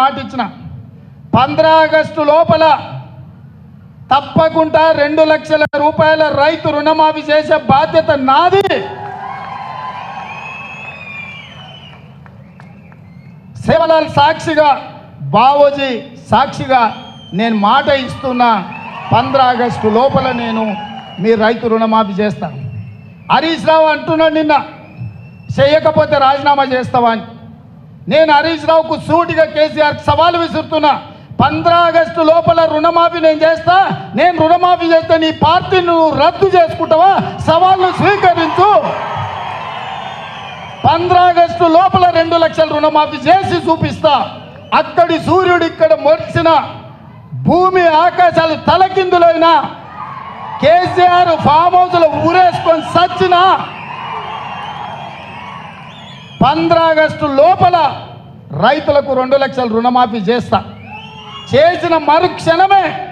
మాట ఇచ్చిన. పంద్రా ఆగస్టు లోపల తప్పకుండా రెండు లక్షల రూపాయల రైతు రుణమాఫీ చేసే బాధ్యత నాది. సేవలాల్ సాక్షిగా బావోజీ సాక్షిగా నేను మాట ఇస్తున్నా పంద్రా ఆగస్టు లోపల నేను మీ రైతు రుణమాఫీ చేస్తాను హరీష్ రావు అంటున్నాడు నిన్న చేయకపోతే రాజీనామా చేస్తావా అని. నేను హరీష్ రావుకు సూటిగా కేసీఆర్ సవాలు విసురుతున్నా. పంద్రా ఆగస్టు లోపల రుణమాఫీ నేను చేస్తా. నేను రుణమాఫీ చేస్తే నీ పార్టీని నువ్వు రద్దు చేసుకుంటావా? సవాళ్ళు స్వీకరించు. పంద్రాగస్టు లోపల రెండు లక్షల రుణమాఫీ చేసి చూపిస్తా. అక్కడి సూర్యుడు ఇక్కడ మొరిచిన భూమి ఆకాశాలు తలకిందులైన. కేసీఆర్ ఫామ్ హౌస్లో ఊరేసుకొని సచ్చిన పంద్రాగస్టు లోపల రైతులకు రెండు లక్షల రుణమాఫీ చేస్తా. చేసిన మరుక్షణమే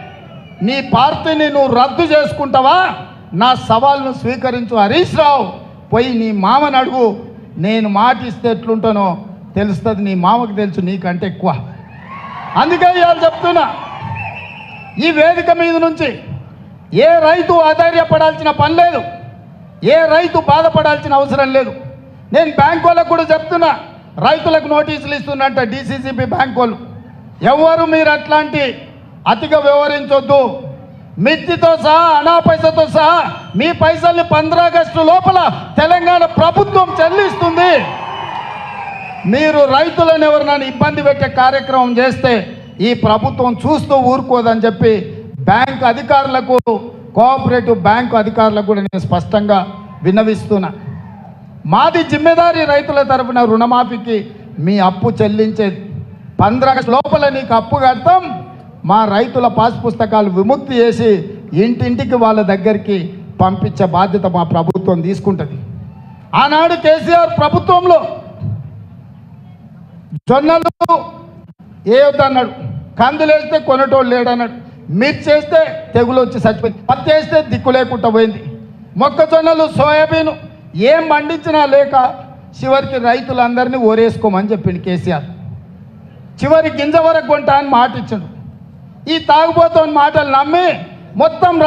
నీ పార్టీని నువ్వు రద్దు చేసుకుంటావా? నా సవాల్ను స్వీకరించు హరీష్ రావు. పోయి నీ మామని అడుగు. నేను మాట ఇస్తే ఎట్లుంటానో తెలుస్తుంది. నీ మామకు తెలుసు నీకంటే ఎక్కువ. అందుకే ఇవాళ చెప్తున్నా. ఈ వేదిక మీద నుంచి ఏ రైతు ఆధైర్యపడాల్సిన పని లేదు. ఏ రైతు బాధపడాల్సిన అవసరం లేదు. నేను బ్యాంక్ వాళ్ళకు కూడా చెప్తున్నా రైతులకు నోటీసులు ఇస్తున్నట్ట డిసిసిబి బ్యాంక్ వాళ్ళు. ఎవరు మీరు అట్లాంటి అతిగా వ్యవహరించొద్దు. మిత్తితో సహా అనా పైసతో సహా మీ పైసల్ని పంద్రాగస్టు లోపల తెలంగాణ ప్రభుత్వం చెల్లిస్తుంది. మీరు రైతులను ఎవరినైనా ఇబ్బంది పెట్టే కార్యక్రమం చేస్తే ఈ ప్రభుత్వం చూస్తూ ఊరుకోదని చెప్పి బ్యాంక్ అధికారులకు కోఆపరేటివ్ బ్యాంకు అధికారులకు కూడా నేను స్పష్టంగా విన్నవిస్తున్నా. మాది జిమ్మెదారి రైతుల తరఫున రుణమాఫీకి మీ అప్పు చెల్లించేది పంద్రగ లోపల నీకు అప్పు కడతాం. మా రైతుల పాస్ పుస్తకాలు విముక్తి చేసి ఇంటింటికి వాళ్ళ దగ్గరికి పంపించే బాధ్యత మా ప్రభుత్వం తీసుకుంటుంది. ఆనాడు కేసీఆర్ ప్రభుత్వంలో జొన్నలు ఏ అన్నాడు. కందులు వేస్తే కొనటోళ్ళు లేడన్నాడు. మిర్చి వేస్తే తెగులు వచ్చి చచ్చిపోయింది. పత్తి వేస్తే దిక్కు లేకుండా పోయింది. మొక్కజొన్నలు సోయాబీన్ ఏం పండించినా లేక చివరికి రైతులందరినీ ఓరేసుకోమని చెప్పిండు కేసీఆర్. చివరి గింజ వరకు కొంటా అని మాట ఇచ్చాడు ఈ తాగుబోతోని మాటలు నమ్మి మొత్తం